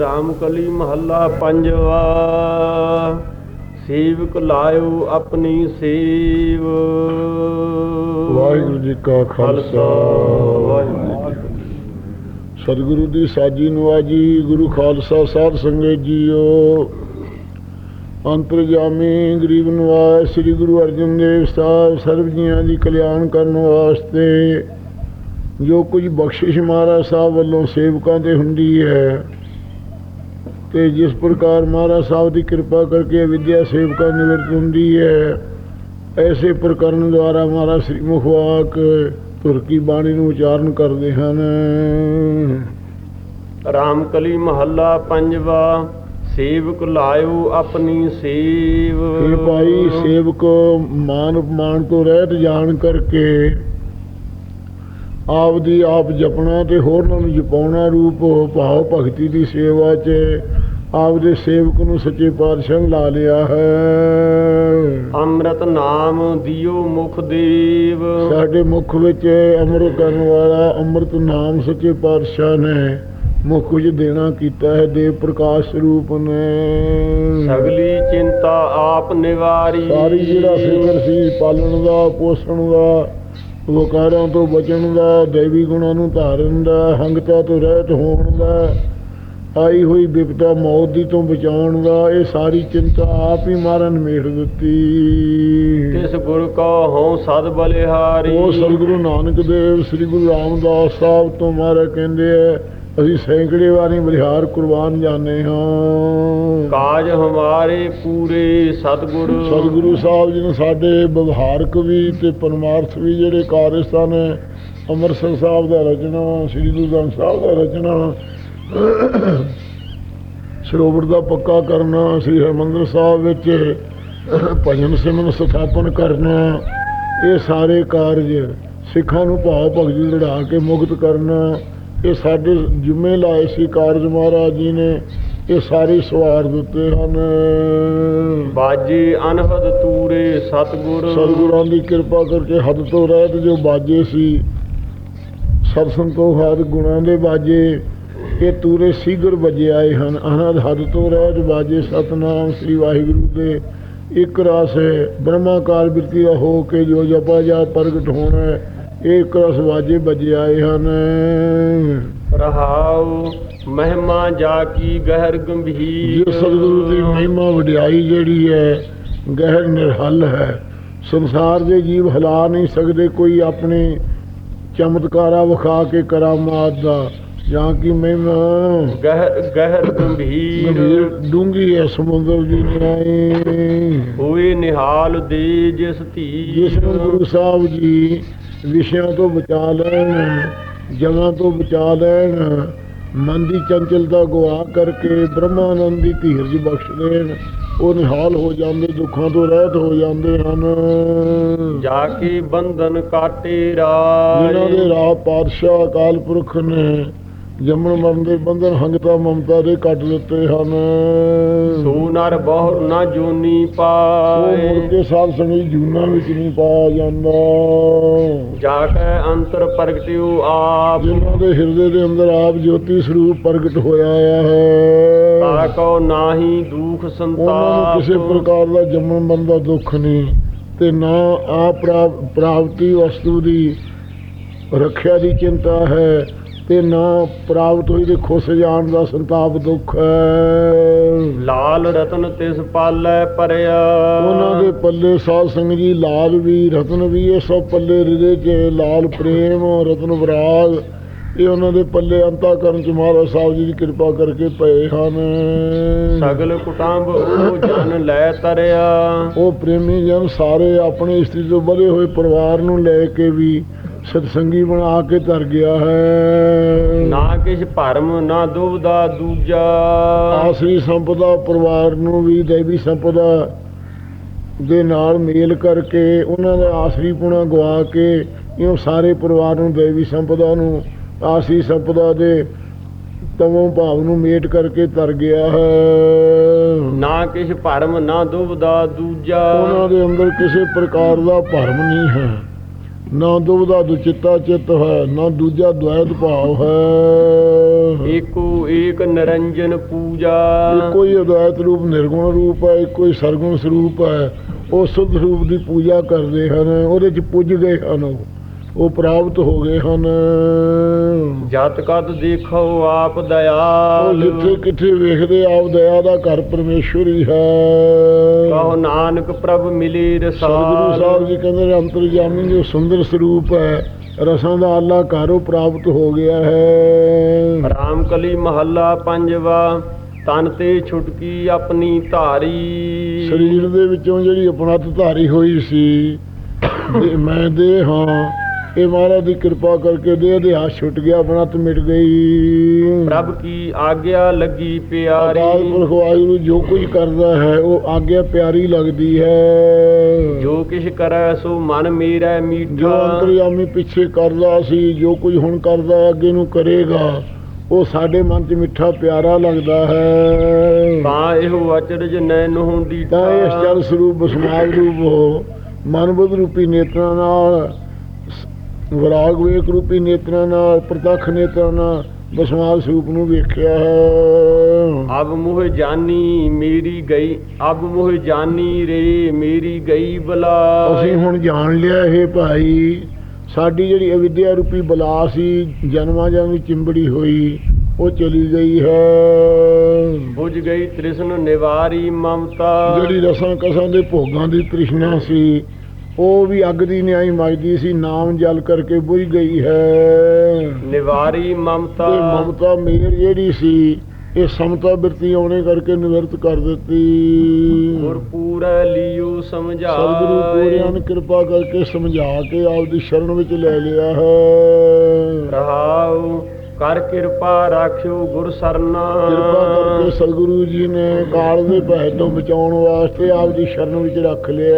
ਰਾਮ ਕਲੀ ਮਹੱਲਾ ਪੰਜਵਾ, ਸੇਵਕ ਲਾਇਓ ਆਪਣੀ ਸੇਵ। ਵਾਹਿਗੁਰੂ ਜੀ ਕਾ ਖਾਲਸਾ। ਵਾਹਿਗੁਰੂ ਜੀ ਸਤਿਗੁਰੂ ਦੀ ਸਾਜੀ ਨਵਾਜੀ ਗੁਰੂ ਖਾਲਸਾ ਸਾਧ ਸੰਗਤ ਜੀਓ। ਅੰਤਰਜਾਮੀ ਗਰੀਬ ਨਿਵਾਸ, ਸ੍ਰੀ ਗੁਰੂ ਅਰਜਨ ਦੇਵ ਸਾਹਿਬ, ਸਰਬ ਜੀਆਂ ਦੀ ਕਲਿਆਣ ਕਰਨ ਵਾਸਤੇ ਜੋ ਕੁਝ ਬਖਸ਼ਿਸ਼ ਮਹਾਰਾਜ ਸਾਹਿਬ ਵੱਲੋਂ ਸੇਵਕਾਂ ਤੇ ਹੁੰਦੀ ਹੈ ਤੇ ਜਿਸ ਪ੍ਰਕਾਰ ਮਹਾਰਾਜ ਸਾਹਿਬ ਦੀ ਕਿਰਪਾ ਕਰਕੇ ਵਿਦਿਆ ਸੇਵਕਾਂ ਨਿਵਰਤ ਹੁੰਦੀ ਹੈ ਐਸੇ ਪ੍ਰਕਰਨ ਦੁਆਰਾ ਮਹਾਰਾਜ ਸ੍ਰੀ ਮੁਖਵਾਕ ਧੁਰ ਕੀ ਬਾਣੀ ਨੂੰ ਉਚਾਰਨ ਕਰਦੇ ਹਨ। ਰਾਮ ਕਲੀ ਮਹੱਲਾ ਪੰਜਵਾ ਸੇਵਕ ਲਾਇਓ ਆਪਣੀ ਸੇਵ। ਇਹ ਭਾਈ ਸੇਵਕ ਮਾਨ ਅਪਮਾਨ ਤੋਂ ਰਹਿਤ ਜਾਣ ਕਰਕੇ ਆਪ ਦੀ ਆਪ ਜਪਣਾ ਤੇ ਹੋਰਨਾਂ ਨੂੰ ਜਪਾਉਣਾ ਰੂਪ ਭਾਵ ਭਗਤੀ ਦੀ ਸੇਵਾ 'ਚ ਆਪ ਦੇ ਸੇਵਕ ਨੂੰ ਸੱਚੇ ਪਾਤਸ਼ਾਹ ਨੇ ਲਾ ਲਿਆ ਹੈ। ਅੰਮ੍ਰਿਤ ਨਾਮ ਦਿਓ ਮੁਖ ਦੇਵ। ਸਾਡੇ ਮੁਖ ਵਿੱਚ ਅੰਮ੍ਰਿਤ ਕਰਨ ਵਾਲਾ ਅੰਮ੍ਰਿਤ ਨਾਮ ਸੱਚੇ ਪਾਤਸ਼ਾਹ ਨੇ ਮੁਖ ਕੁਝ ਦੇਣਾ ਕੀਤਾ ਹੈ ਦੇਵ ਪ੍ਰਕਾਸ਼ ਸਰੂਪ ਨੇ। ਸਗਲੀ ਚਿੰਤਾ ਆਪ ਨਿਵਾਰੀ। ਸਾਰੀ ਜਿਹੜਾ ਫਿਕਰ ਸੀ ਪਾਲਣ ਦਾ ਪੋਸ਼ਣ ਦਾ ਵਕਾਰਾਂ ਤੋਂ ਬਚਣ ਦਾ ਦੇਵੀ ਗੁਣਾਂ ਨੂੰ ਧਾਰਨ ਦਾ ਹੰਗਤਾ ਤੋਂ ਰਹਿਤ ਹੋਣ ਦਾ ਆਈ ਹੋਈ ਵਿਪਤਾ ਮੌਤ ਦੀ ਤੋਂ ਬਚਾਉਣ ਦਾ ਇਹ ਸਾਰੀ ਚਿੰਤਾ ਆਪ ਹੀ ਮਾਰਨ ਮੇੜ ਦਿੱਤੀ। ਤਿਸ ਗੁਰ ਕੋ ਹਉ ਸਦ ਬਲਿਹਾਰੀ। ਉਹ ਸਤਿਗੁਰੂ ਨਾਨਕ ਦੇਵ ਸ੍ਰੀ ਗੁਰੂ ਰਾਮਦਾਸ ਸਾਹਿਬ ਤੋਂ ਮਹਾਰਾਜ ਕਹਿੰਦੇ ਆ ਅਸੀਂ ਸੈਂਕੜੇ ਵਾਰੀ ਬਲਿਹਾਰ ਕੁਰਬਾਨ ਜਾਂਦੇ ਹਾਂ। ਕਾਜ ਹਮਾਰੇ ਪੂਰੇ ਸਤਗੁਰ। ਸਤਿਗੁਰੂ ਸਾਹਿਬ ਜੀ ਨੇ ਸਾਡੇ ਵਿਵਹਾਰਕ ਵੀ ਤੇ ਪਰਮਾਰਥ ਵੀ ਜਿਹੜੇ ਕਾਰਜ ਸਨ ਅੰਮ੍ਰਿਤਸਰ ਸਾਹਿਬ ਦਾ ਰਚਨਾ ਸ੍ਰੀ ਗੁਰੂ ਗ੍ਰੰਥ ਸਾਹਿਬ ਦਾ ਰਚਨਾ ਸਰੋਵਰ ਦਾ ਪੱਕਾ ਕਰਨਾ ਸ੍ਰੀ ਹਰਿਮੰਦਰ ਸਾਹਿਬ ਵਿੱਚ ਭਜਨ ਸਿਮਰਨ ਸਥਾਪਨ ਕਰਨਾ ਇਹ ਸਾਰੇ ਕਾਰਜ ਸਿੱਖਾਂ ਨੂੰ ਭਾਵ ਭਗਤੀ ਲੜਾ ਕੇ ਮੁਕਤ ਕਰਨਾ ਇਹ ਸਾਡੇ ਜਿੰਮੇ ਲਾਏ ਸੀ ਕਾਰਜ ਮਹਾਰਾਜ ਜੀ ਨੇ ਇਹ ਸਾਰੇ ਸਵਾਰ ਦਿੱਤੇ ਹਨ। ਬਾਜੀ ਅਨਹਦ ਤੂਰੇ ਸਤਗੁਰ। ਸਤਿਗੁਰਾਂ ਦੀ ਕਿਰਪਾ ਕਰਕੇ ਹੱਦ ਤੋਂ ਰਹਿਤ ਜੋ ਬਾਜੇ ਸੀ ਸਤ ਸੰਤੋਖਾਦ ਗੁਣਾਂ ਦੇ ਬਾਜੇ ਇਹ ਤੂਰੇ ਸੀਗਰ ਵਜੇ ਆਏ ਹਨ। ਅਨਹਦ ਹੱਦ ਤੋਂ ਰਹਿਤ ਬਾਜੇ ਸਤਨਾਮ ਸ੍ਰੀ ਵਾਹਿਗੁਰੂ ਦੇ। ਇੱਕ ਰਸ ਹੈ ਬ੍ਰਹਮਾਕਾਰ ਬਿਰਤੀ ਦਾ ਹੋ ਕੇ ਜੋ ਜਪਾ ਜਾ ਪ੍ਰਗਟ ਹੋਣਾ ਇਹ ਇੱਕ ਰਸ ਬਾਜੇ ਵਜੇ ਆਏ ਹਨ। ਰਹਾਉ ਮਹਿਮਾ ਜਾ ਕੀ ਗਹਿਰ ਗੰਭੀਰ। ਜੇ ਸਤਿਗੁਰੂ ਦੀ ਮਹਿਮਾ ਵਡਿਆਈ ਜਿਹੜੀ ਹੈ ਗਹਿਰ ਨਿਰਹਲ ਹੈ। ਸੰਸਾਰ ਦੇ ਜੀਵ ਹਿਲਾ ਨਹੀਂ ਸਕਦੇ ਕੋਈ ਆਪਣੇ ਚਮਤਕਾਰਾ ਵਿਖਾ ਕੇ ਕਰਾਮਾਤ ਦਾ। ਜਾਂ ਕਿ ਮਹਿਮਾ ਗਹਿਰ ਗਹਿਰ ਗੰਭੀਰ ਡੂੰਗੀ ਹੈ ਸਮੁੰਦਰ ਦੀ ਨਿਆਈ। ਹੋਏ ਨਿਹਾਲ ਦੇ ਜਿਸ ਧੀ ਜਿਸ ਨੂੰ ਗੁਰੂ ਸਾਹਿਬ ਜੀ ਵਿਸ਼ਿਆਂ ਤੋਂ ਬਚਾ ਲੈਣ ਜਮਾਂ ਤੋਂ ਬਚਾ ਲੈਣ ਮਨ ਦੀ ਚੰਚਲਤਾ ਗਵਾ ਕਰਕੇ ਬ੍ਰਹਮਾਨੰਦ ਦੀ ਧੀਰਜ ਬਖਸ਼ ਦੇਣ ਉਹ ਨਿਹਾਲ ਹੋ ਜਾਂਦੇ ਦੁੱਖਾਂ ਤੋਂ ਰਹਿਤ ਹੋ ਜਾਂਦੇ ਹਨ। ਜਾ ਕੇ ਬੰਧਨ ਕਾਟੇ ਜਿਨ੍ਹਾਂ ਦੇ ਰਾਜ ਰਾਹ ਪਾਤਸ਼ਾਹ ਅਕਾਲ ਪੁਰਖ ਨੇ ਜੰਮਣ ਮਰਨ ਦੇ ਬੰਧਨ ਹੰਗਤਾ ਮਮਤਾ ਦੇ ਕੱਟ ਦਿੱਤੇ ਹਨ। ਸੋ ਨਰ ਬਹੁ ਨਾ ਜੋਨੀ ਉਹ ਮੁੜ ਪਾਏ ਕੇ ਸਾਧ ਸੰਗਤ ਜੂਨਾ ਵਿੱਚ ਨਹੀਂ ਪਾਇਆ ਜਾਂਦਾ। ਜਾ ਕੇ ਅੰਤਰ ਪ੍ਰਗਟਿਓ ਆਪ। ਜਿਨ੍ਹਾਂ ਦੇ ਹਿਰਦੇ ਦੇ ਅੰਦਰ ਆਪ ਜੋਤੀ ਸਰੂਪ ਪ੍ਰਗਟ ਹੋਇਆ ਆ ਹੈ। ਤਾ ਕੋ ਨਾਹੀ ਦੁਖ ਉਹਨਾਂ ਨੂੰ ਸੰਤਾਪ ਕਿਸੇ ਪ੍ਰਕਾਰ ਦਾ ਜੰਮਣ ਮਰਨ ਦਾ ਦੁੱਖ ਨਹੀਂ ਤੇ ਨਾ ਆ ਪ੍ਰਾਪਤੀ ਵਸਤੂ ਦੀ ਰੱਖਿਆ ਦੀ ਚਿੰਤਾ ਹੈ ਤੇ ਨਾ ਪ੍ਰਾਪਤ ਹੋਈ ਦੇ ਖੁੱਸ ਜਾਣ ਦਾ ਸੰਤਾਪ ਦੁੱਖ ਹੈ। ਲਾਲ ਰਤਨ ਤਿਸ ਪਾਲੈ ਪਰਿਆ। ਉਹਨਾਂ ਦੇ ਪੱਲੇ ਸਾਧ ਸੰਗਤ ਜੀ ਲਾਲ ਵੀ ਰਤਨ ਵੀ ਇਹ ਸਭ ਪੱਲੇ ਹਿਰਦੇ 'ਚ ਲਾਲ ਪ੍ਰੇਮ ਰਤਨ ਵਿਰਾਗ ਇਹ ਉਹਨਾਂ ਦੇ ਪੱਲੇ ਅੰਤਾ ਕਰਨ ਚ ਮਹਾਰਾਜ ਸਾਹਿਬ ਜੀ ਦੀ ਕਿਰਪਾ ਕਰਕੇ ਪਏ ਹਨ। ਸਗਲ ਕੁਟੰਬ ਉਹ ਜਨ ਲੈ ਤਰਿਆ। ਉਹ ਪ੍ਰੇਮੀ ਜਨ ਸਾਰੇ ਆਪਣੇ ਇਸਤਰੀ ਤੋਂ ਵਧੇ ਹੋਏ ਪਰਿਵਾਰ ਨੂੰ ਲੈ ਕੇ ਵੀ ਸਤਸੰਗੀ ਬਣਾ ਕੇ ਧਰ ਗਿਆ ਹੈ। ਨਾ ਕਿਛ ਭਰਮ ਨਾ ਦੁਬਦਾ ਦੂਜਾ। ਆਸਰੀ ਸੰਪਦਾ ਪਰਿਵਾਰ ਨੂੰ ਵੀ ਦੇਵੀ ਸੰਪਦਾ ਦੇ ਨਾਲ ਮੇਲ ਕਰਕੇ ਉਹਨਾਂ ਦਾ ਆਸਰੀ ਪੁਣਾ ਗਵਾ ਕੇ ਇਹ ਸਾਰੇ ਪਰਿਵਾਰ ਨੂੰ ਦੇਵੀ ਸੰਪਦਾ ਨੂੰ ਆਸਰੀ ਸੰਪਦਾ ਦੇ ਤਮੋ ਭਾਵ ਨੂੰ ਮੇਟ ਕਰਕੇ ਧਰ ਗਿਆ ਹੈ। ਨਾ ਕਿਛ ਭਰਮ ਨਾ ਦੁਬਦਾ ਦੂਜਾ। ਉਹਨਾਂ ਦੇ ਅੰਦਰ ਕਿਸੇ ਪ੍ਰਕਾਰ ਦਾ ਭਰਮ ਨਹੀਂ ਹੈ। ਨਾ ਦੁਬਦਾ ਦੁਚਿੱਤਾ ਚਿੱਤ ਹੈ ਨਾ ਦੂਜਾ ਦ્વੈਤ ਭਾਵ ਹੈ। ਏਕੋ ਏਕ ਨਿਰੰਜਨ ਪੂਜਾ। ਇੱਕੋ ਹੀ ਅਦਵੈਤ ਰੂਪ ਨਿਰਗੁਣ ਰੂਪ ਹੈ ਇੱਕੋ ਹੀ ਸਰਗੁਣ ਸਰੂਪ ਹੈ। ਉਹ ਸੁਧ ਰੂਪ ਦੀ ਪੂਜਾ ਕਰਦੇ ਹਨ ਉਹਦੇ ਚ ਪੁੱਜ ਗਏ ਹਨ ਉਹ। ਉਹ ਪ੍ਰਾਪਤ ਹੋ ਗਏ ਹਨ। ਜਤ ਕਤ ਦੇਖੋ ਆਪ ਦਇਆਲ। ਜਿੱਥੇ ਕਿੱਥੇ ਵੇਖਦੇ ਆਪ ਦਇਆ ਦਾ ਘਰ ਪਰਮੇਸ਼ਵਰ ਹੀ। ਹੈ ਕਹੋ ਨਾਨਕ ਪ੍ਰਭ ਮਿਲੇ ਰਸਾਲ। ਸਾਹਿਬ ਜੀ ਕਹਿੰਦੇ ਨੇ ਅੰਤਰਜਾਮੀ ਜੋ ਸੁੰਦਰ ਸਰੂਪ ਹੈ ਰਸਾਂ ਦਾ ਆਲਾ ਘਰ ਉਹ ਪ੍ਰਾਪਤ ਹੋ ਗਿਆ ਹੈ। ਰਾਮ ਕਲੀ ਮਹੱਲਾ ਪੰਜਵਾ ਤਨ ਤੇ ਛੁਟਕੀ ਆਪਣੀ ਧਾਰੀ। ਸਰੀਰ ਦੇ ਵਿੱਚੋਂ ਜਿਹੜੀ ਅਪਣਤ ਧਾਰੀ ਹੋਈ ਸੀ ਮੈਂ ਦੇ ਹਾਂ ਇਹ ਮਹਾਰਾਜ ਦੀ ਕਿਰਪਾ ਕਰਕੇ ਦੇਹ ਦੇ ਹੱਥ ਛੁੱਟ ਗਿਆ ਅਪਣਤ ਮਿਟ ਗਈ। ਪ੍ਰਭ ਕੀ ਆਗਿਆ ਲੱਗੀ ਪਿਆਰੀ? ਪੁਰਖ ਵਾਹਿਗੁਰੂ ਜੋ ਕੁਝ ਕਰਦਾ ਹੈ ਉਹ ਆਗਿਆ ਪਿਆਰੀ ਲੱਗਦੀ ਹੈ। ਜੋ ਕਿਛ ਕਰੈ ਸੋ ਮਨ ਮੇਰਾ ਜੋ ਮੀਠਾ ਅੰਤਰਯਾਮੀ ਪਿੱਛੇ ਕਰਦਾ ਸੀ ਜੋ ਕੁਝ ਹੁਣ ਕਰਦਾ ਅੱਗੇ ਨੂੰ ਕਰੇਗਾ ਉਹ ਸਾਡੇ ਮਨ 'ਚ ਮਿੱਠਾ ਪਿਆਰਾ ਲੱਗਦਾ ਹੈ। ਤਾਂ ਇਹੋ ਅਚਰਜ ਨੈਣ ਹੁੰਦੀ ਤਾਂ ਇਸ ਜਲ ਸਰੂਪ ਬਸਮਾਲ ਰੂਪ ਹੋ ਮਨ ਬੁੱਧ ਰੂਪੀ ਨੇਤਰਾਂ ਨਾਲ ਵਿਰਾਗ ਵੇਖ ਰੂਪੀ ਨੇਤਰਾਂ ਨਾਲ ਪ੍ਰਤੱਖ ਨੇਤਰਾਂ ਨਾਲ ਬਸਮਾਲ ਸਰੂਪ ਨੂੰ ਵੇਖਿਆ ਹੈ। ਅਬ ਮੋਹ ਜਾਨੀ ਮੇਰੀ ਗਈ ਅਬ ਮੋਹ ਜਾਨੀ ਰੇ ਮੇਰੀ ਗਈ ਬਲਾ ਅਸੀਂ ਹੁਣ ਜਾਣ ਲਿਆ ਇਹ ਭਾਈ ਸਾਡੀ ਜਿਹੜੀ ਅਵਿਦਿਆ ਰੂਪੀ ਬਲਾ ਸੀ ਜਨਮਾਂ ਜਨਮ ਦੀ ਚਿੰਬੜੀ ਹੋਈ ਉਹ ਚਲੀ ਗਈ ਹੈ। ਬੁਝ ਗਈ ਤ੍ਰਿਸ਼ਨ ਨਿਵਾਰੀ ਮਮਤਾ। ਜਿਹੜੀ ਰਸਾਂ ਕਸਾਂ ਦੇ ਭੋਗਾਂ ਦੀ ਤ੍ਰਿਸ਼ਨਾ ਸੀ ਉਹ ਵੀ ਅੱਗ ਦੀ ਨਿਆਈ ਮੱਚਦੀ ਸੀ ਨਾਮ ਜਲ ਕਰਕੇ ਬੁਝ ਗਈ ਹੈ। ਨਿਵਾਰੀ ਮਮਤਾ। ਤੇ ਮਮਤਾ ਮੇਰ ਜਿਹੜੀ ਸੀ ਇਹ ਸਮਤਾ ਬਿਰਤੀ ਆਉਣੇ ਕਰਕੇ ਨਿਵਰਤ ਕਰ ਦਿੱਤੀ। ਗੁਰ ਪੂਰੈ ਲਿਓ ਸਤਿਗੁਰੂ ਸਮਝਾਏ ਪੂਰਿਆਂ ਨੇ ਕਿਰਪਾ ਕਰਕੇ ਸਮਝਾ ਕੇ ਆਪਦੀ ਸ਼ਰਨ ਵਿੱਚ ਲੈ ਲਿਆ ਹੈ। ਰਹਾਉ ਕਰ ਕਿਰਪਾ ਰਾਖਿਓ ਗੁਰ ਸਰਨਾ। ਕਿਰਪਾ ਕਰਕੇ ਸਤਿਗੁਰੂ ਜੀ ਨੇ ਕਾਲ ਦੇ ਭੈ ਤੋਂ ਬਚਾਉਣ ਵਾਸਤੇ ਆਪਦੀ ਸ਼ਰਨ ਵਿੱਚ ਰੱਖ ਲਿਆ।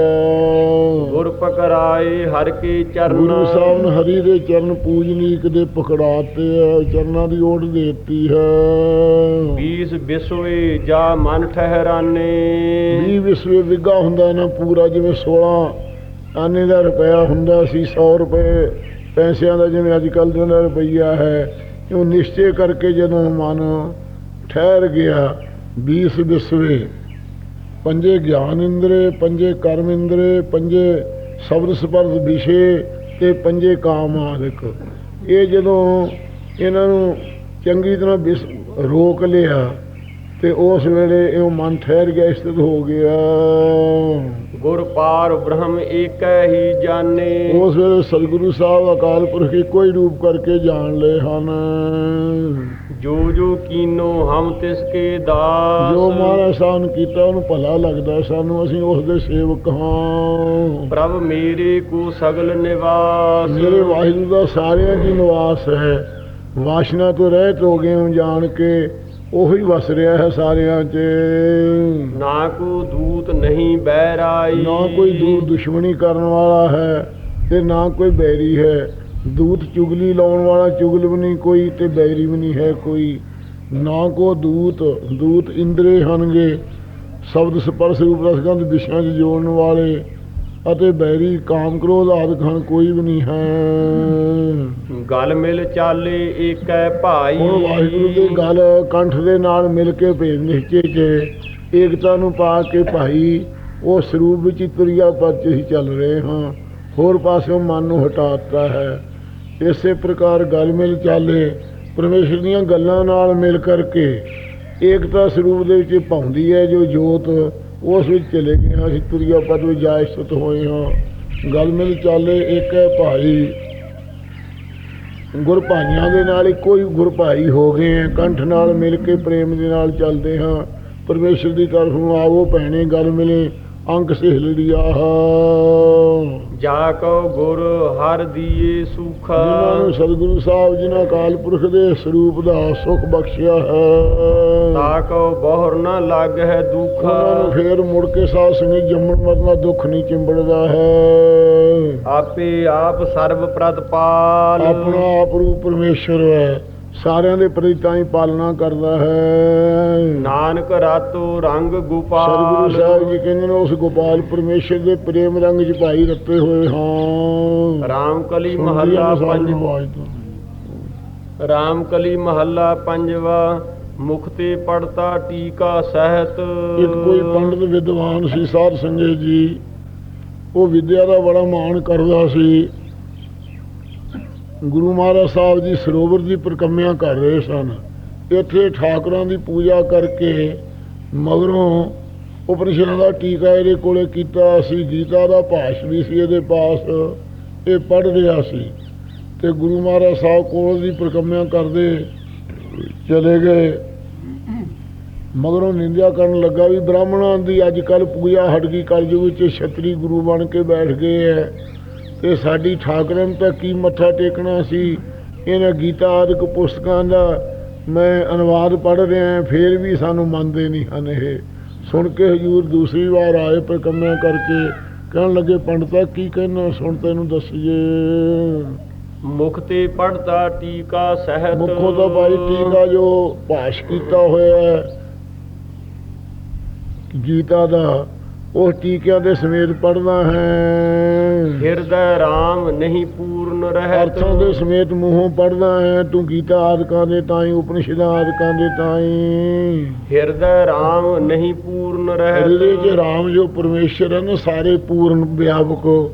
ਗੁਰ ਪਕਰਾਏ ਹਰ ਕੇ ਚਰਨ। ਗੁਰੂ ਸਾਹਿਬ ਨੇ ਹਰੀ ਦੇ ਚਰਨ ਪੂਜਨੀਕ ਦੇ ਪਕੜਾਤੇ ਚਰਨਾਂ ਦੀ ਓਟ ਦੇਤੀ ਹੈ। ਬੀਸ ਬਿਸਵੇ ਜਾ ਮਨ ਠਹਿਰਾਨੇ। ਵੀਹ ਵਿਸਵੇ ਵਿਗਾ ਹੁੰਦਾ ਨਾ ਪੂਰਾ ਜਿਵੇਂ 16 ਆਨੇ ਦਾ ਰੁਪਇਆ ਹੁੰਦਾ ਸੀ 100 ਰੁਪਏ। ਪੈਸਿਆਂ ਦਾ ਜਿਵੇਂ ਅੱਜ ਕੱਲ੍ਹ ਦਾ ਰੁਪਈਆ ਹੈ। ਉਹ ਨਿਸ਼ਚੈ ਕਰਕੇ ਜਦੋਂ ਮਨ ਠਹਿਰ ਗਿਆ 20 ਵਿਸਵੇ ਪੰਜੇ ਗਿਆਨ ਇੰਦਰੇ, ਪੰਜੇ ਕਰਮ ਇੰਦਰੇ, ਪੰਜੇ ਸ਼ਬਦ ਸਪਰਦ ਵਿਸ਼ੇ ਤੇ ਪੰਜੇ ਕਾਮ ਆਦਿਕ। ਇਹ ਜਦੋਂ ਇਹਨਾਂ ਨੂੰ ਚੰਗੀ ਤਰ੍ਹਾਂ ਵਿਸ ਰੋਕ ਲਿਆ ਤੇ ਉਸ ਵੇਲੇ ਇਹ ਮਨ ਠਹਿਰ ਗਿਆ ਸਥਿਤ ਹੋ ਗਿਆ। ਗੁਰ ਪਾਰ ਬ੍ਰਹਮ ਏਕੈ ਹੀ ਜਾਣੇ। ਉਸ ਵੇਲੇ ਸਤਿਗੁਰੂ ਸਾਹਿਬ ਅਕਾਲ ਪੁਰਖ ਇੱਕੋ ਹੀ ਰੂਪ ਕਰਕੇ ਜਾਣ ਲਏ ਹਨ। ਜੋ ਜੋ ਕੀਨੋ ਹਮ ਤਿਸ ਕੇ ਦਾਸ। ਜੋ ਮਹਾਰਾਜ ਸਾਹਿਬ ਨੇ ਕੀਤਾ ਉਹਨੂੰ ਭਲਾ ਲੱਗਦਾ ਸਾਨੂੰ ਅਸੀਂ ਉਸ ਦੇ ਸੇਵਕ ਹਾਂ। ਪ੍ਰਭ ਮੇਰੇ ਕੋ ਸਗਲ ਨਿਵਾਸ। ਮੇਰੇ ਵਾਹਿਗੁਰੂ ਦਾ ਸਾਰਿਆਂ ਦੀ ਨਿਵਾਸ ਹੈ। ਵਾਸ਼ਨਾ ਤੋਂ ਰਹਿਤ ਹੋ ਗਏ ਹਾਂ ਜਾਣ ਕੇ। ਉਹੀ ਵਸ ਰਿਹਾ ਹੈ ਸਾਰਿਆਂ 'ਚ। ਨਾ ਕੋ ਦੂਤ ਨਹੀਂ ਬਹਿਰਾਈ। ਨਾ ਕੋਈ ਦੂਰ ਦੁਸ਼ਮਣੀ ਕਰਨ ਵਾਲਾ ਹੈ ਤੇ ਨਾ ਕੋਈ ਬੈਰੀ ਹੈ। ਦੂਤ ਚੁਗਲੀ ਲਾਉਣ ਵਾਲਾ ਚੁਗਲ ਵੀ ਨਹੀਂ ਕੋਈ ਤੇ ਬੈਰੀ ਵੀ ਨਹੀਂ ਹੈ ਕੋਈ। ਨਾ ਕੋ ਦੂਤ ਦੂਤ ਇੰਦਰੇ ਹਨਗੇ। ਸ਼ਬਦ ਸਪਰਸ਼ ਰੂਪ ਰਸਗੰਧ ਵਿਸ਼ਿਆਂ 'ਚ ਜੋੜਨ ਵਾਲੇ। ਅਤੇ ਬੈਰੀ ਕਾਮ ਕ੍ਰੋਧ ਆਦਿਕ ਹਨ ਕੋਈ ਵੀ ਨਹੀਂ ਹੈ। ਗਲ ਮਿਲ ਚਾਲੇ ਏਕੈ ਭਾਈ। ਹੁਣ ਵਾਹਿਗੁਰੂ ਦੇ ਗਲ ਕੰਠ ਦੇ ਨਾਲ ਮਿਲ ਕੇ ਭੇਦ ਨਿਸ਼ਚੇ 'ਚ ਏਕਤਾ ਨੂੰ ਪਾ ਕੇ ਭਾਈ ਉਹ ਸਰੂਪ ਵਿੱਚ ਤੁਰਿਆ 'ਚ ਹੀ ਚੱਲ ਰਹੇ ਹਾਂ। ਹੋਰ ਪਾਸਿਓਂ ਮਨ ਨੂੰ ਹਟਾ ਦਿੱਤਾ ਹੈ। ਇਸੇ ਪ੍ਰਕਾਰ ਗਲ ਮਿਲ ਚਾਲੇ ਪਰਮੇਸ਼ਰ ਦੀਆਂ ਗੱਲਾਂ ਨਾਲ ਮਿਲ ਕਰਕੇ ਏਕਤਾ ਸਰੂਪ ਦੇ ਵਿੱਚ ਪਾਉਂਦੀ ਹੈ ਜੋ ਜੋਤ ਉਸ ਵਿੱਚ ਚਲੇ ਗਏ ਹਾਂ। ਅਸੀਂ ਤੁਰਿਆ ਪਦ ਵਿੱਚ ਜਾ ਹੋਏ ਹਾਂ। ਗਲ ਮਿਲ ਚਾਲੇ, ਇੱਕ ਭਾਈ। ਗੁਰ ਭਾਈਆਂ ਦੇ ਨਾਲ ਇੱਕੋ ਹੀ ਗੁਰ ਭਾਈ ਹੋ ਗਏ ਹੈ। ਕੰਠ ਨਾਲ ਮਿਲ ਕੇ ਪ੍ਰੇਮ ਦੇ ਨਾਲ ਚੱਲਦੇ ਹਾਂ। ਪਰਮੇਸ਼ਰ ਦੀ ਤਰਫ ਨੂੰ ਆਵੋ ਭੈਣੇ, ਗੱਲ ਮਿਲੇ। ਅੰਕ ਸਹਿਲੜੀਆ। ਜਾ ਕੋ ਗੁਰ ਹਰ ਦੀਏ ਸੁਖ। ਜਿਨ੍ਹਾਂ ਨੂੰ ਸਤਿਗੁਰੂ ਸਾਹਿਬ ਜਿਨ੍ਹਾਂ ਅਕਾਲ ਪੁਰਖ ਦੇ ਸਰੂਪ ਦਾ ਸੁਖ ਬਖਸ਼ਿਆ ਹੈ। ਤਾ ਕੋ ਬਹੁਰ ਨ ਲੱਗ ਹੈ ਦੁਖ। ਉਹਨਾਂ ਨੂੰ ਫੇਰ ਮੁੜ ਕੇ ਸਾਧ ਸੰਗਤ ਜੰਮਣ ਮਰਨਾ ਦੁੱਖ ਨਹੀਂ ਚਿੰਬੜਦਾ ਹੈ। ਆਪੇ ਆਪ ਸਰਬ ਪ੍ਰਤਪਾਲ। ਆਪਣਾ ਆਪ ਰੂਪ ਪਰਮੇਸ਼ਰ ਹੈ। ਸਾਰਿਆਂ ਦੇ ਪ੍ਰਤੀ ਤਾਂ ਹੀ ਪਾਲਣਾ ਕਰਦਾ ਹੈ। ਨਾਨਕ ਰਾਤੋ ਰੰਗ ਗੋਪਾਲ। ਸਤਿਗੁਰੂ ਸਾਹਿਬ ਜੀ ਕਹਿੰਦੇ ਨੇ ਉਸ ਗੋਪਾਲ ਪਰਮੇਸ਼ਰ ਦੇ ਪ੍ਰੇਮ ਰੰਗ 'ਚ ਭਾਈ ਰੱਤੇ ਹੋਏ ਹਾਂ। ਰਾਮਕਲੀ ਸੁਣਦੀ ਆ ਮਹੱਲਾ ਨਾ ਸਾਰੀ ਪੰਜ ਆਵਾਜ਼ ਤੋਂ। ਰਾਮਕਲੀ ਮਹੱਲਾ ਪੰਜਵਾ। ਮੁਖ ਤੇ ਪੜਤਾ ਟੀਕਾ ਸਹਿਤ। ਇੱਕ ਕੋਈ ਪੰਡਤ ਵਿਦਵਾਨ ਸੀ ਸਾਧ ਸੰਗਤ ਜੀ ਉਹ ਵਿਦਿਆ ਦਾ ਬੜਾ ਮਾਣ ਕਰਦਾ ਸੀ। ਗੁਰੂ ਮਹਾਰਾਜ ਸਾਹਿਬ ਜੀ ਸਰੋਵਰ ਦੀ ਪ੍ਰਕੰਮਿਆ ਕਰ ਰਹੇ ਸਨ। ਇੱਥੇ ਠਾਕਰਾਂ ਦੀ ਪੂਜਾ ਕਰਕੇ ਮਗਰੋਂ ਉਪਨਿਸ਼ਦਾਂ ਦਾ ਟੀਕਾ ਇਹਦੇ ਕੋਲੇ ਕੀਤਾ ਸੀ। ਗੀਤਾ ਦਾ ਭਾਸ਼ ਵੀ ਸੀ ਇਹਦੇ ਪਾਸ। ਇਹ ਪੜ ਰਿਹਾ ਸੀ। ਤੇ ਗੁਰੂ ਮਹਾਰਾਜ ਸਾਹਿਬ ਕੋਲ ਦੀ ਪ੍ਰਕੰਮਿਆ ਕਰਦੇ ਚਲੇ ਗਏ। ਮਗਰੋਂ ਨਿੰਦਿਆ ਕਰਨ ਲੱਗਾ ਵੀ ਬ੍ਰਾਹਮਣਾਂ ਦੀ ਅੱਜ ਕੱਲ ਪੂਜਾ ਹਟ ਗਈ। ਕਲਯੁਗ ਵਿੱਚ ਛਤਰੀ ਗੁਰੂ ਬਣ ਕੇ ਬੈਠ ਗਏ ਐ। ਤੇ ਸਾਡੀ ਠਾਕਰਾਂ ਨੂੰ ਤਾਂ ਕੀ ਮੱਥਾ ਟੇਕਣਾ ਸੀ? ਇਹਨਾਂ ਗੀਤਾ ਆਦਿਕ ਪੁਸਤਕਾਂ ਦਾ ਮੈਂ ਅਨੁਵਾਦ ਪੜ੍ਹ ਰਿਹਾ ਫੇਰ ਵੀ ਸਾਨੂੰ ਮੰਨਦੇ ਨਹੀਂ ਹਨ ਇਹ। ਸੁਣ ਕੇ ਹਜੂਰ ਦੂਸਰੀ ਵਾਰ ਆਏ ਪ੍ਰਕੰਮਿਆ ਕਰਕੇ ਕਹਿਣ ਲੱਗੇ ਪੰਡਤਾ ਕੀ ਕਹਿਣਾ? ਸੁਣ ਤੈਨੂੰ ਦੱਸੀਏ। ਮੁਖ ਤੇ ਪੜਤਾ ਟੀਕਾ ਸਹਿਤ। ਮੁੱਖੋਂ ਦਾ ਭਾਈ ਟੀਕਾ ਜੋ ਭਾਸ਼ ਕੀਤਾ ਹੋਇਆ ਹੈ ਗੀਤਾ ਦਾ ਉਹ ਟੀਕਿਆਂ ਦੇ ਸਮੇਤ ਪੜਨਾ ਹੈ। ਹਿਰਦੈ RAM ਨਹੀਂ ਪੂਰਨ ਰਹਿਤ। ਅਰਥਾਂ ਦੇ ਸਮੇਤ ਮੂੰਹੋਂ ਪੜਨਾ ਹੈ। ਤੂੰ ਗੀਤਾ ਆਦਿਕਾਂ ਦੇ ਤਾਈ ਉਪਨਿਸ਼ਦਾਂ ਆਦਿਕਾਂ ਦੇ ਤਾਈ। ਹਿਰਦੈ RAM ਨਹੀਂ ਪੂਰਨ ਹਿਰਦੇ 'ਚ ਰਾਮ ਜੋ ਪਰਮੇਸ਼ਰ ਹੈ ਨਾ ਸਾਰੇ ਪੂਰਨ ਵਿਆਪਕ।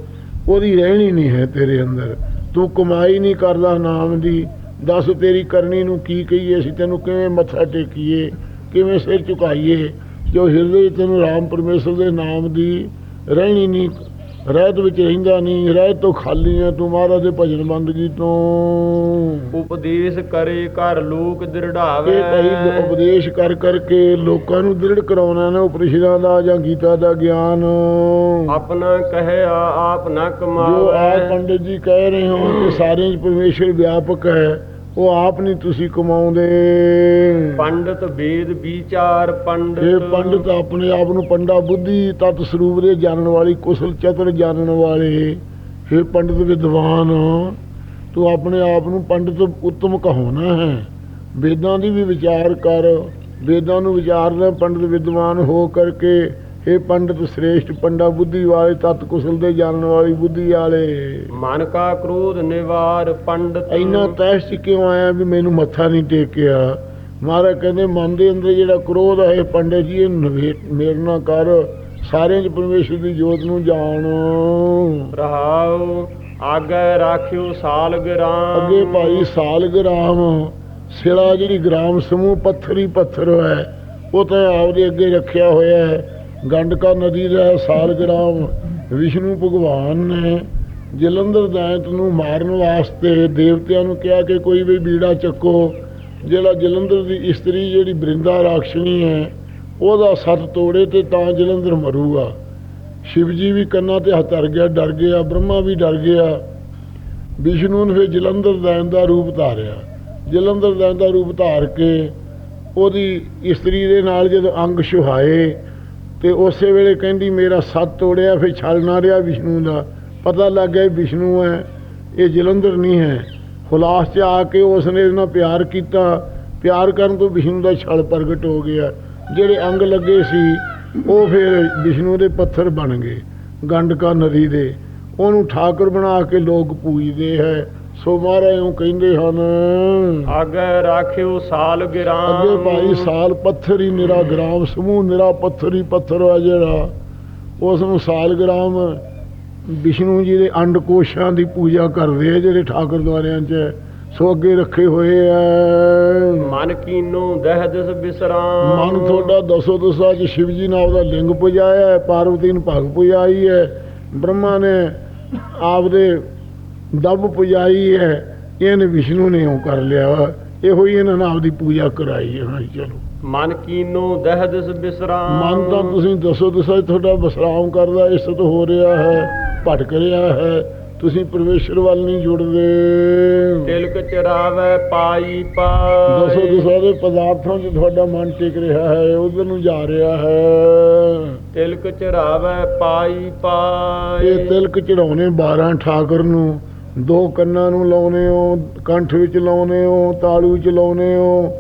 ਉਹਦੀ ਰਹਿਣੀ ਨਹੀਂ ਹੈ ਤੇਰੇ ਅੰਦਰ। ਤੂੰ ਕਮਾਈ ਨਹੀਂ ਕਰਦਾ ਨਾਮ ਦੀ। ਦੱਸ ਤੇਰੀ ਕਰਨੀ ਨੂੰ ਕੀ ਕਹੀਏ ਅਸੀਂ? ਤੈਨੂੰ ਕਿਵੇਂ ਮੱਥਾ ਟੇਕੀਏ? ਕਿਵੇਂ ਸਿਰ ਝੁਕਾਈਏ? ਜੋ ਹਿਰਦੇ ਤੈਨੂੰ ਰਾਮ ਪਰਮੇਸ਼ਰ ਦੇ ਨਾਮ ਦੀ ਰਹਿਣੀ ਨਹੀਂ ਰਹਿਤ ਵਿੱਚ ਰਹਿੰਦਾ ਨਹੀਂ ਰਹਿਤ ਤੋਂ ਖਾਲੀ ਹੈ ਤੂੰ ਮਹਾਰਾਜ ਦੇ ਭਜਨ ਬੰਦਗੀ ਤੋਂ। ਉਪਦੇਸ਼ ਕਰੇ ਘਰ ਲੋਕ ਦ੍ਰਿੜਾਵੇ। ਇਹ ਭਾਈ ਉਪਦੇਸ਼ ਕਰ ਕਰਕੇ ਲੋਕਾਂ ਨੂੰ ਦ੍ਰਿੜ ਕਰਾਉਣਾ ਨਾ ਉਪਨਿਸ਼ਦਾਂ ਦਾ ਜਾਂ ਗੀਤਾ ਦਾ ਗਿਆਨ। ਆਪਣਾ ਕਹਿਆ ਆਪ ਨਾ ਜੋ ਆਪ ਕਮਾਵੇ ਪੰਡਿਤ ਜੀ ਕਹਿ ਰਹੇ ਹੋ ਕਿ ਸਾਰੇ ਪਰਮੇਸ਼ਰ ਵਿਆਪਕ ਹੈ। ਉਹ ਆਪ ਨਹੀਂ ਤੁਸੀਂ ਕਮਾਉਂਦੇ। ਪੰਡਤ ਵੇਦ ਵਿਚਾਰ ਪੰਡਤ। ਇਹ ਪੰਡਤ ਆਪਣੇ ਆਪ ਨੂੰ ਪੰਡਾ ਬੁੱਧੀ ਤਤ ਸਰੂਪ ਦੇ ਜਾਣਨ ਵਾਲੀ ਕੁਸ਼ਲ ਚਤੁਰ ਜਾਣਨ ਵਾਲੇ ਇਹ ਪੰਡਤ ਵਿਦਵਾਨ ਤੂੰ ਆਪਣੇ ਆਪ ਨੂੰ ਪੰਡਤ ਉੱਤਮ ਕਹਾਉਣਾ ਹੈ। ਵੇਦਾਂ ਦੀ ਵੀ ਵਿਚਾਰ ਕਰ ਵੇਦਾਂ ਨੂੰ ਵਿਚਾਰਦਾ ਪੰਡਤ ਵਿਦਵਾਨ ਹੋ ਕਰਕੇ ਇਹ ਪੰਡਤ ਸ੍ਰੇਸ਼ਟ ਪੰਡਾ ਬੁੱਧੀ ਵਾਲੇ ਤਤ ਕੁਸ਼ਲ ਦੇ ਜਾਣਨ ਵਾਲੀ ਬੁੱਧੀ ਵਾਲੇ। ਮਨ ਕਾ ਕ੍ਰੋਧ ਨਿਵਾਰ ਪੰਡਤ ਇੰਨਾ ਤੈਸ ਚ ਕਿਉਂ ਆਇਆ ਵੀ ਮੈਨੂੰ ਮੱਥਾ ਨਹੀਂ ਟੇਕਿਆ? ਮਹਾਰਾਜ ਕਹਿੰਦੇ ਮਨ ਦੇ ਅੰਦਰ ਜਿਹੜਾ ਕ੍ਰੋਧ ਹੈ ਪੰਡਿਤ ਜੀ ਇਹ ਮੇਰੇ ਨਾਲ ਕਰ। ਸਾਰਿਆਂ ਚ ਪਰਮੇਸ਼ਰ ਦੀ ਜੋਤ ਨੂੰ ਜਾਣ। ਰਹਾਉ ਆਗੇ ਰਾਖਿਓ ਸਾਲ ਗ੍ਰਾਮ ਅੱਗੇ ਭਾਈ ਸਾਲ ਗ੍ਰਾਮ ਸਿਲਾ ਜਿਹੜੀ ਗ੍ਰਾਮ ਸਮੂਹ ਪੱਥਰ ਪੱਥਰ ਹੈ ਉਹ ਤਾਂ ਆਪਦੇ ਅੱਗੇ ਰੱਖਿਆ ਹੋਇਆ ਹੈ। ਗੰਡਕਾ ਨਦੀ ਦਾ ਸਾਲ ਗ੍ਰਾਮ, ਵਿਸ਼ਨੂੰ ਭਗਵਾਨ ਨੇ ਜਲੰਧਰ ਦੈਂਤ ਨੂੰ ਮਾਰਨ ਵਾਸਤੇ ਦੇਵਤਿਆਂ ਨੂੰ ਕਿਹਾ ਕਿ ਕੋਈ ਵੀ ਬੀੜਾ ਚੱਕੋ, ਜਿਹੜਾ ਜਲੰਧਰ ਦੀ ਇਸਤਰੀ ਜਿਹੜੀ ਬ੍ਰਿੰਦਾ ਰਾਖਸ਼ਣੀ ਹੈ, ਉਹਦਾ ਸੱਤ ਤੋੜੇ ਤੇ ਤਾਂ ਜਲੰਧਰ ਮਰੂਗਾ। ਸ਼ਿਵ ਜੀ ਵੀ ਕੰਨਾਂ ਤੇ ਹੱਥ ਗਿਆ, ਡਰ ਗਿਆ, ਬ੍ਰਹਮਾ ਵੀ ਡਰ ਗਿਆ। ਵਿਸ਼ਨੂੰ ਨੇ ਫਿਰ ਜਲੰਧਰ ਦੈਂਤ ਦਾ ਰੂਪ ਧਾਰਿਆ। ਜਲੰਧਰ ਦੈਨ ਦਾ ਰੂਪ ਧਾਰ ਕੇ ਉਹਦੀ ਇਸਤਰੀ ਦੇ ਨਾਲ ਜਦੋਂ ਅੰਗ ਸੁਹਾਏ ਤੇ ਉਸੇ ਵੇਲੇ ਕਹਿੰਦੀ, ਮੇਰਾ ਸੱਤ ਤੋੜਿਆ, ਫਿਰ ਛਲ ਨਾ ਰਿਹਾ ਵਿਸ਼ਨੂੰ ਦਾ। ਪਤਾ ਲੱਗ ਗਿਆ ਵਿਸ਼ਨੂੰ ਹੈ, ਇਹ ਜਲੰਧਰ ਨਹੀਂ ਹੈ। ਹੁਲਾਸ 'ਚ ਆ ਕੇ ਉਸ ਨੇ ਇਹਦੇ ਨਾਲ ਪਿਆਰ ਕੀਤਾ। ਪਿਆਰ ਕਰਨ ਤੋਂ ਵਿਸ਼ਨੂੰ ਦਾ ਛਲ ਪ੍ਰਗਟ ਹੋ ਗਿਆ। ਜਿਹੜੇ ਅੰਗ ਲੱਗੇ ਸੀ, ਉਹ ਫਿਰ ਵਿਸ਼ਨੂੰ ਦੇ ਪੱਥਰ ਬਣ ਗਏ, ਗੰਡਕਾ ਨਦੀ ਦੇ। ਉਹਨੂੰ ਠਾਕੁਰ ਬਣਾ ਕੇ ਲੋਕ ਪੂਜਦੇ ਹੈ। ਸੋ ਮਹਾਰਾਜ ਉਹ ਕਹਿੰਦੇ ਹਨ ਆਗੇ ਰਾਖਿਓ ਸਾਲ ਗ੍ਰਾਮ। ਅੱਗੇ ਭਾਈ ਸਾਲ ਪੱਥਰ ਹੀ ਨਿਰਾ ਗ੍ਰਾਮ ਸਮੂਹ ਨਿਰਾ ਪੱਥਰ ਹੀ ਪੱਥਰ ਆ ਜਿਹੜਾ ਉਸ ਨੂੰ ਸਾਲ ਗ੍ਰਾਮ ਵਿਸ਼ਨੂੰ ਜੀ ਦੇ ਅੰਡ ਕੋਸ਼ਾਂ ਦੀ ਪੂਜਾ ਕਰਦੇ ਆ ਜਿਹੜੇ ਠਾਕੁਰ ਦੁਆਰਿਆਂ 'ਚ ਸੋ ਅੱਗੇ ਰੱਖੇ ਹੋਏ ਆ। ਮਨ ਕੀਨੋ ਦਹਿਦਸ ਬਿਸਰਾਮ। ਮਨ ਤੁਹਾਡਾ ਦਸੋ ਦਸਾ ਚ ਸ਼ਿਵ ਜੀ ਨੇ ਉਹਦਾ ਲਿੰਗ ਪੁਜਾਇਆ ਹੈ ਪਾਰਵਤੀ ਨੂੰ ਭਗ ਪੁਜਾਈ ਹੈ। ਬ੍ਰਹਮਾ ਨੇ ਆਪਦੇ ਦਬ ਪੁਜਾਈ ਹੈ ਇਹਨੇ ਵਿਸ਼ਨੂੰ ਨੇ ਉਹ ਕਰ ਲਿਆ। ਇਹੋ ਹੀ ਇਹਨਾਂ ਨੇ ਆਪਦੀ ਪੂਜਾ ਕਰਾਈ ਹੈ ਹਾਂ ਚਲੋ। ਮਨ ਕੀਨੋ ਦਹਿਦਸ ਬਿਸਰਾਮ। ਮਨ ਤਾਂ ਤੁਸੀਂ ਦਸੋ ਦਸਾ ਤੁਹਾਡਾ ਬਸਰਾਮ ਕਰਦਾ ਇਸਤ ਹੋ ਰਿਹਾ ਹੈ ਭਟਕ ਰਿਹਾ ਹੈ। ਤੁਸੀਂ ਪਰਮੇਸ਼ਰ ਵੱਲ ਨਹੀਂ ਜੁੜਦੇ। ਤਿਲਕ ਚਰਾਵੇ ਪਾਈ ਦਸੋ ਪਾਈ ਦਸਾ ਦੇ ਪਦਾਰਥਾਂ 'ਚ ਤੁਹਾਡਾ ਮਨ ਟਿਕ ਰਿਹਾ ਹੈ ਉਧਰ ਨੂੰ ਜਾ ਰਿਹਾ ਹੈ। ਤਿਲਕ ਚਰਾਵੇ ਪਾਈ ਪਾਈ ਇਹ ਤਿਲਕ ਚੜਾਉਣੇ 12 ਠਾਕਰ ਨੂੰ ਦੋ ਕੰਨਾਂ ਨੂੰ ਲਾਉਨੇ ਹੋ ਕੰਠ ਵਿੱਚ ਲਾਉਨੇ ਹੋ ਤਾਲੂ ਚ ਲਾਉਨੇ ਹੋ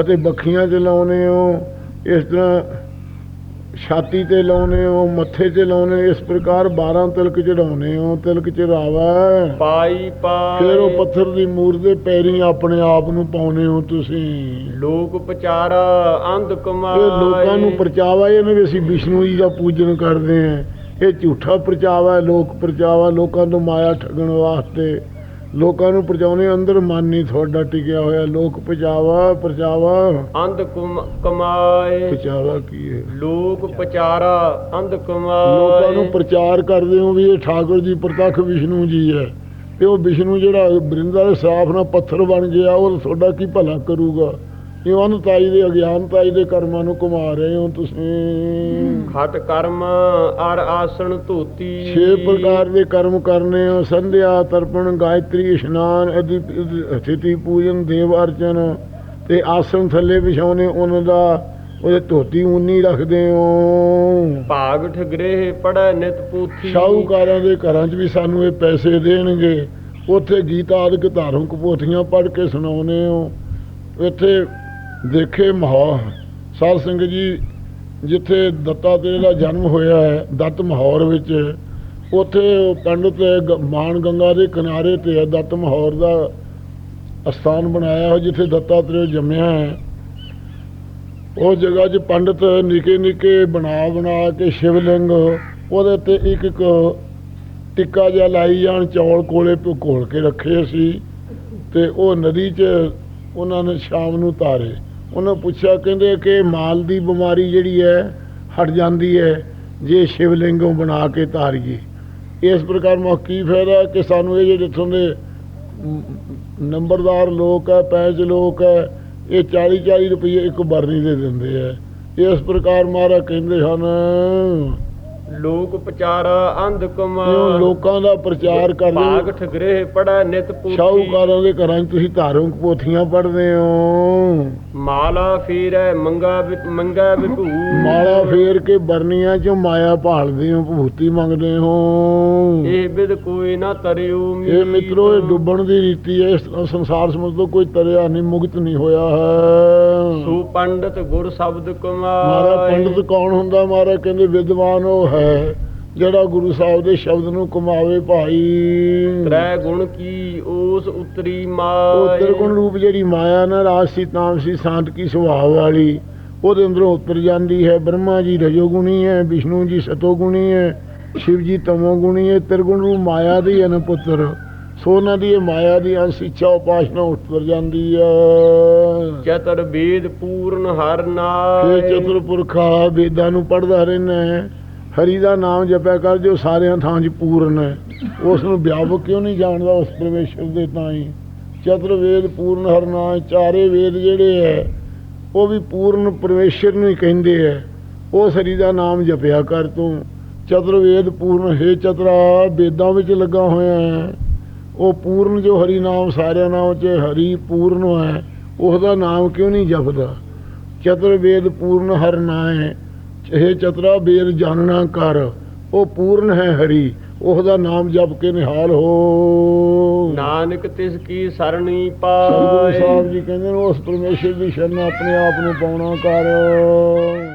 ਅਤੇ ਬੱਖੀਆਂ ਚ ਲਾਉਨੇ ਹੋ। ਇਸ ਤਰ੍ਹਾਂ ਛਾਤੀ ਤੇ ਲਾਉਨੇ ਹੋ ਮੱਥੇ ਤੇ ਲਾਉਨੇ ਇਸ ਪ੍ਰਕਾਰ 12 ਤਿਲਕ ਚੜਾਉਨੇ ਹੋ ਤਿਲਕ ਚੜਾਵਾ ਪਾਈ ਪਾਏ। ਫਿਰ ਉਹ ਪੱਥਰ ਦੀ ਮੂਰਤ ਦੇ ਪੈਰੀਂ ਆਪਣੇ ਆਪ ਨੂੰ ਪਾਉਨੇ ਹੋ ਤੁਸੀਂ। ਲੋਕ ਪਚਾਰਾ ਅੰਧ ਇਹ ਲੋਕਾਂ ਨੂੰ ਪਰਚਾਵਾ ਇਹ ਵੀ ਅਸੀਂ ਵਿਸ਼ਨੂੰ ਜੀ ਦਾ ਪੂਜਨ ਕਰਦੇ ਆਂ ਇਹ ਝੂਠਾ ਪਰਚਾਵਾ ਲੋਕ ਪਰਚਾਵਾ ਲੋਕਾਂ ਨੂੰ ਮਾਇਆ ਠੱਗਣ ਵਾਸਤੇ। ਲੋਕਾਂ ਨੂੰ ਪਰਚਾਉਣੇ ਅੰਦਰ ਮਨ ਨਹੀਂ ਤੁਹਾਡਾ ਟਿਕਿਆ ਹੋਇਆ। ਲੋਕ ਪਰਚਾਵਾ ਪਰਚਾਵਾ। ਅੰਧ ਕੁਮ- ਕਮਾਏ। ਪਰਚਾਵਾ ਕੀ ਹੈ? ਲੋਕ ਪਚਾਰਾ ਅੰਧ ਕਮਾਏ। ਲੋਕਾਂ ਨੂੰ ਪ੍ਰਚਾਰ ਕਰਦੇ ਹੋ ਵੀ ਇਹ ਠਾਕੁਰ ਜੀ ਪ੍ਰਤੱਖ ਵਿਸ਼ਨੂੰ ਜੀ ਹੈ। ਤੇ ਉਹ ਵਿਸ਼ਨੂੰ ਜਿਹੜਾ ਬ੍ਰਿੰਦਾ ਦੇ ਸਾਫ਼ ਨਾਲ ਪੱਥਰ ਬਣ ਗਿਆ ਉਹ ਤੁਹਾਡਾ ਕੀ ਭਲਾ ਕਰੂਗਾ? ਇਹ ਅਨਤਾਈ ਦੇ ਅਗਿਆਨਤਾਈ ਦੇ ਕਰਮਾਂ ਨੂੰ ਕਮਾ ਰਹੇ ਹੋ ਤੁਸੀਂ। ਖਟ ਕਰਮ ਅਰ ਆਸਣ ਧੋਤੀ। ਛੇ ਪ੍ਰਕਾਰ ਦੇ ਕਰਮ ਕਰਨੇ ਹੋ ਸੰਧਿਆ ਤਰਪਣ ਗਾਇਤਰੀ ਇਸ਼ਨਾਨ ਅਧਿ ਸਥਿਤੀ ਪੂਜਨ ਦੇਵ ਅਰਚਨ ਤੇ ਆਸਣ ਥੱਲੇ ਵਿਛਾਉਣੇ ਉਹਨਾਂ ਦਾ ਉਹਦੇ ਧੋਤੀ ਉਨੀ ਰੱਖਦੇ ਹੋ। ਭਾਗ ਠਗਰੇ ਪੜੈ ਨਿਤ ਪੂਥੀ। ਸ਼ਾਹੂਕਾਰਾਂ ਦੇ ਘਰਾਂ 'ਚ ਵੀ ਸਾਨੂੰ ਇਹ ਪੈਸੇ ਦੇਣਗੇ। ਉੱਥੇ ਗੀਤ ਆਦਿਕ ਧਾਰਮਿਕ ਪੋਥੀਆਂ ਪੜ੍ਹ ਕੇ ਸੁਣਾਉਨੇ ਹੋ। ਇੱਥੇ ਦੇਖੇ ਮਾਹੌਲ ਸਾਧ ਸਿੰਘ ਜੀ, ਜਿੱਥੇ ਦੱਤਾ ਦੱਤਾਤਰੇయ ਦਾ ਜਨਮ ਹੋਇਆ ਹੈ, ਦੱਤ ਮਾਹੌਰ ਵਿੱਚ, ਉੱਥੇ ਉਹ ਪੰਡਤ ਗ- ਮਾਣ ਗੰਗਾ ਦੇ ਕਿਨਾਰੇ ਤੇ ਹੈ, ਦੱਤ ਮਾਹੌਰ ਦਾ ਅਸਥਾਨ ਬਣਾਇਆ ਹੋਇਆ, ਜਿੱਥੇ ਦੱਤਾ ਦੱਤਾਤਰੇయ ਜੰਮਿਆ ਹੈ। ਉਹ ਜਗ੍ਹਾ 'ਚ ਪੰਡਤ ਨਿੱਕੇ ਨਿੱਕੇ ਬਣਾ ਬਣਾ ਕੇ ਸ਼ਿਵਲਿੰਗ, ਉਹਦੇ ਤੇ ਇੱਕ ਇੱਕ ਟਿੱਕਾ ਜਿਹਾ ਲਾਈ ਜਾਣ, ਚੌਲ ਕੋਲੇ ਤੋਂ ਘੋਲ ਕੇ ਰੱਖੇ ਸੀ, ਤੇ ਉਹ ਨਦੀ 'ਚ ਉਹਨਾਂ ਨੇ ਸ਼ਾਮ ਨੂੰ ਤਾਰੇ। ਉਹਨਾਂ ਪੁੱਛਿਆ ਕਹਿੰਦੇ ਕਿ ਮਾਲ ਦੀ ਬਿਮਾਰੀ ਜਿਹੜੀ ਹੈ ਹਟ ਜਾਂਦੀ ਹੈ ਜੇ ਸ਼ਿਵਲਿੰਗੋਂ ਬਣਾ ਕੇ ਤਾਰੀਏ ਇਸ ਪ੍ਰਕਾਰ ਮਾ ਕੀ ਫਾਇਦਾ ਕਿ ਸਾਨੂੰ ਇਹ ਜਿਹੜੇ ਇੱਥੋਂ ਦੇ ਨੰਬਰਦਾਰ ਲੋਕ ਹੈ ਪੈਜ ਲੋਕ ਹੈ ਇਹ 40 40 ਰੁਪਏ ਇੱਕ ਬਰਨੀ ਦੇ ਦਿੰਦੇ ਆ ਇਸ ਪ੍ਰਕਾਰ ਮਹਾਰਾ ਕਹਿੰਦੇ ਹਨ ਲੋਕ ਪਚਾਰਾ ਅੰਧ ਕਮਾਏ ਲੋਕਾਂ ਦਾ ਪ੍ਰਚਾਰ ਭਾਗ ਕਰਦੇ ਠਗਰੇ ਪੜੈ ਨਿਤ ਪੂਥੀ। ਸ਼ਾਹੂਕਾਰਾਂ ਦੇ ਘਰਾਂ 'ਚ ਤੁਸੀਂ ਧਾਰਮਿਕ ਪੋਥੀਆਂ ਪੜ੍ਹਦੇ ਹੋ। ਮਾਲਾ ਫੇਰੈ ਮੰਗਾ ਮੰਗਾ ਵਿਭੂ। ਮਾਲਾ ਫੇਰ ਕੇ ਬਰਨੀਆਂ 'ਚੋਂ ਮਾਇਆ ਭਾਲਦੇ ਹੋ ਭੂਤੀ ਮੰਗਦੇ ਹੋ। ਇਹ ਬਿਦ ਕੋਈ ਨਾ ਤਰਿਓ ਇਹ ਮਿੱਤਰੋ ਇਹ ਡੁੱਬਣ ਦੀ ਰੀਤੀ ਹੈ ਇਸ ਤਰ੍ਹਾਂ ਸੰਸਾਰ ਸਮਝ ਤੋਂ ਕੋਈ ਤਰਿਆ ਨਹੀਂ ਮੁਕਤ ਨਹੀਂ ਹੋਇਆ ਹੈ। ਸੋ ਪੰਡਤ ਗੁਰ ਸ਼ਬਦ ਮਾਰਾ ਕਮਾਏ ਪੰਡਤ ਕੌਣ ਹੁੰਦਾ? ਮਾਰਾ ਕਹਿੰਦੇ ਵਿਦਵਾਨ ਉਹ ਹੈ। ਜਿਹੜਾ ਗੁਰੂ ਸਾਹਿਬ ਦੇ ਸ਼ਬਦ ਨੂੰ ਕਮਾਵੇ ਭਾਈ। ਤ੍ਰੈ ਗੁਣ ਕੀ ਉਸ ਉਤਰੀ ਉਹ ਮਾਏ ਤਿਰਗੁਣ ਰੂਪ ਜਿਹੜੀ ਮਾਇਆ ਨਾ ਰਾਜਸੀ ਤਾਮਸੀ ਸ਼ਾਂਤ ਕੀ ਸੁਭਾਅ ਵਾਲੀ ਉਹਦੇ ਅੰਦਰੋਂ ਉਤਰ ਜਾਂਦੀ ਹੈ। ਬ੍ਰਹਮਾ ਜੀ ਰਜੋਗੁਣੀ ਹੈ ਵਿਸ਼ਨੂੰ ਜੀ ਸਤੋਗੁਣੀ ਹੈ ਸ਼ਿਵ ਜੀ ਤਮੋਗੁਣੀ ਹੈ। ਤਿਰਗੁਣ ਰੂਪ ਮਾਇਆ ਦੀ ਹੈ ਨਾ ਪੁੱਤਰ। ਸੋ ਉਹਨਾਂ ਦੀ ਇਹ ਮਾਇਆ ਦੀ ਅੰਸ਼ ਇੱਛਾ ਉਪਾਸਨਾ ਉਤਰ ਜਾਂਦੀ ਹੈ। ਚਤਰ ਵੇਦ ਪੂਰਨ ਹਰ ਨਾਏ। ਚਤੁਰ ਪੁਰਖਾ ਵੇਦਾਂ ਨੂੰ ਪੜਦਾ ਰਹਿਣਾ ਹੈ। ਹਰੀ ਦਾ ਨਾਮ ਜਪਿਆ ਕਰ, ਜੋ ਸਾਰਿਆਂ ਥਾਂ 'ਚ ਪੂਰਨ ਹੈ। ਉਸ ਨੂੰ ਵਿਆਪਕ ਕਿਉਂ ਨਹੀਂ ਜਾਣਦਾ ਉਸ ਪਰਮੇਸ਼ਰ ਦੇ ਤਾਂ ਹੀ ਚਤੁਰ ਪੂਰਨ ਹਰਨਾਮ ਚਾਰੇ ਵੇਦ ਜਿਹੜੇ ਹੈ, ਉਹ ਵੀ ਪੂਰਨ ਪਰਮੇਸ਼ਰ ਨੂੰ ਹੀ ਕਹਿੰਦੇ ਹੈ। ਉਹ ਹਰੀ ਦਾ ਨਾਮ ਜਪਿਆ ਕਰ ਤੂੰ। ਚਤੁਰਵੇਦ ਪੂਰਨ, ਹੈ ਚਤਰਾ, ਵੇਦਾਂ ਵਿੱਚ ਲੱਗਾ ਹੋਇਆ ਹੈ। ਉਹ ਪੂਰਨ ਜੋ ਹਰੀ ਨਾਮ ਸਾਰਿਆਂ ਨਾਮ 'ਚ ਹਰੀ ਪੂਰਨ ਹੈ ਉਸ ਦਾ ਨਾਮ ਕਿਉਂ ਨਹੀਂ ਜਪਦਾ? ਚਤੁਰਵੇਦ ਪੂਰਨ ਹਰ ਨਾਏ ਇਹ ਚਤਰਾ ਵੇਦ ਜਾਣਨਾ ਕਰ। ਉਹ ਪੂਰਨ ਹੈ ਹਰੀ ਉਸ ਦਾ ਨਾਮ ਜਪ ਕੇ ਨਿਹਾਲ ਹੋ। ਨਾਨਕ ਤਿਸ ਕੀ ਸਰਣੀ ਸਤਿਗੁਰੂ ਪਾਏ। ਸਾਹਿਬ ਜੀ ਕਹਿੰਦੇ ਨੇ ਉਸ ਪਰਮੇਸ਼ਰ ਦੀ ਸ਼ਰਨ ਆਪਣੇ ਆਪ ਨੂੰ ਪਾਉਣਾ ਕਰ।